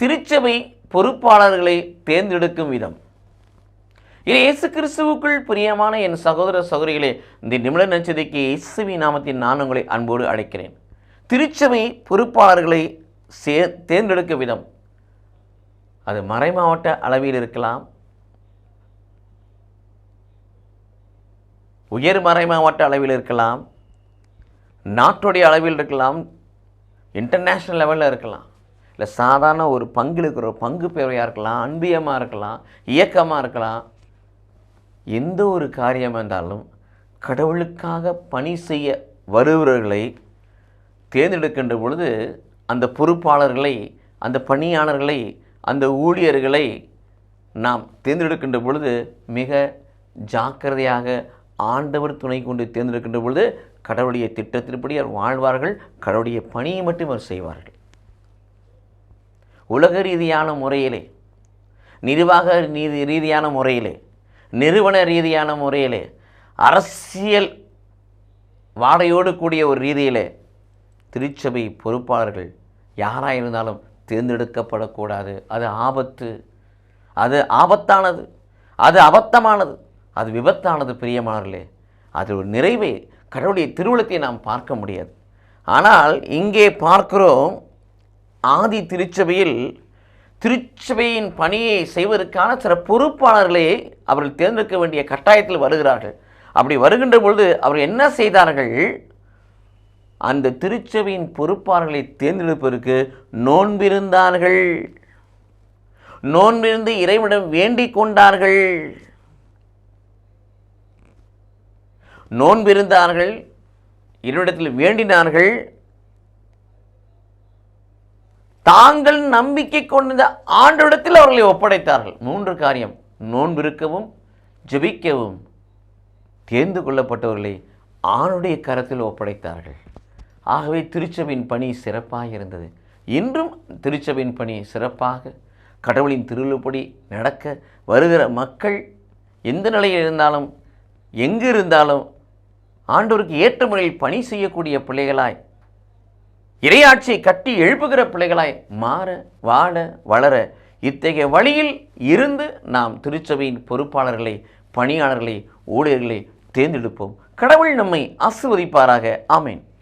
திருச்சபை பொறுப்பாளர்களை தேர்ந்தெடுக்கும் விதம். இது இயேசு கிறிஸ்துவுக்குள் பிரியமான என் சகோதர சகோதரிகளே இந்த நிமிட நச்சதிக்கு இயேசுவி நாமத்தின் நான் உங்களை அன்போடு அழைக்கிறேன். திருச்சபை பொறுப்பாளர்களை சே தேர்ந்தெடுக்க விதம். அது மறைமாவட்ட அளவில் இருக்கலாம். உயர் மறைமாவட்ட அளவில் இருக்கலாம். நாட்டுடைய அளவில் இருக்கலாம். இன்டர்நேஷ்னல் லெவலில் இருக்கலாம். இல்லை சாதாரண ஒரு பங்கில் இருக்கிற ஒரு பங்கு பேரையாக இருக்கலாம் அன்பியமாக இருக்கலாம் இயக்கமாக இருக்கலாம் எந்த ஒரு காரியம் இருந்தாலும் கடவுளுக்காக பணி செய்ய வருபவர்களை தேர்ந்தெடுக்கின்ற பொழுது அந்த பொறுப்பாளர்களை அந்த பணியாளர்களை அந்த ஊழியர்களை நாம் தேர்ந்தெடுக்கின்ற பொழுது மிக ஜாக்கிரதையாக ஆண்டவர் துணை கொண்டு தேர்ந்தெடுக்கின்ற பொழுது கடவுளுடைய திட்டத்தின்படி அவர் வாழ்வார்கள் கடவுளுடைய பணியை மட்டும் அவர் செய்வார்கள். உலக ரீதியான முறையிலே நிர்வாக நீதி ரீதியான முறையிலே நிறுவன ரீதியான முறையிலே அரசியல் வாடையோடு கூடிய ஒரு ரீதியிலே திருச்சபை பொறுப்பாளர்கள் யாராக இருந்தாலும் தேர்ந்தெடுக்கப்படக்கூடாது. அது ஆபத்து. அது ஆபத்தானது. அது அபத்தமானது. அது விபத்தானது பிரியமானவர்களே. அது ஒரு நிறைவே கடவுளுடைய திருவுளத்தை நாம் பார்க்க முடியாது. ஆனால் இங்கே பார்க்கிறோம் ஆதி திருச்சபையில் திருச்சபையின் பணியை செய்வதற்கான சில பொறுப்பாளர்களை அவர்கள் தேர்ந்தெடுக்க வேண்டிய கட்டாயத்தில் வருகிறார்கள். அப்படி வருகின்ற பொழுது அவர் என்ன செய்தார்கள்? அந்த திருச்சபையின் பொறுப்பாளர்களை தேர்ந்தெடுப்பதற்கு நோன்பிருந்தார்கள். நோன்பிருந்து இறைவிடம் வேண்டிக் கொண்டார்கள். நோன்பிருந்தார்கள் இறைவனிடத்தில் வேண்டினார்கள். தாங்கள் நம்பிக்கை கொண்ட ஆண்டவிடத்தில் அவர்களை ஒப்படைத்தார்கள். மூன்று காரியம். நோன்பிருக்கவும் ஜெபிக்கவும் தேர்ந்து கொள்ளப்பட்டவர்களை ஆணுடைய கரத்தில் ஒப்படைத்தார்கள். ஆகவே திருச்சபையின் பணி சிறப்பாக இருந்தது. இன்றும் திருச்சபையின் பணி சிறப்பாக கடவுளின் திருவிழப்படி நடக்க வருகிற மக்கள் எந்த நிலையில் இருந்தாலும் எங்கு இருந்தாலும் ஆண்டோருக்கு ஏற்ற முறையில் பணி செய்யக்கூடிய பிள்ளைகளாய் இரையாட்சியை கட்டி எழுப்புகிற பிள்ளைகளாய் மாற வாழ வளர இத்தகைய வழியில் இருந்து நாம் திருச்சபையின் பொறுப்பாளர்களை பணியாளர்களை ஊழியர்களை தேர்ந்தெடுப்போம். கடவுள் நம்மை ஆசிர்வதிப்பாராக. ஆமேன்.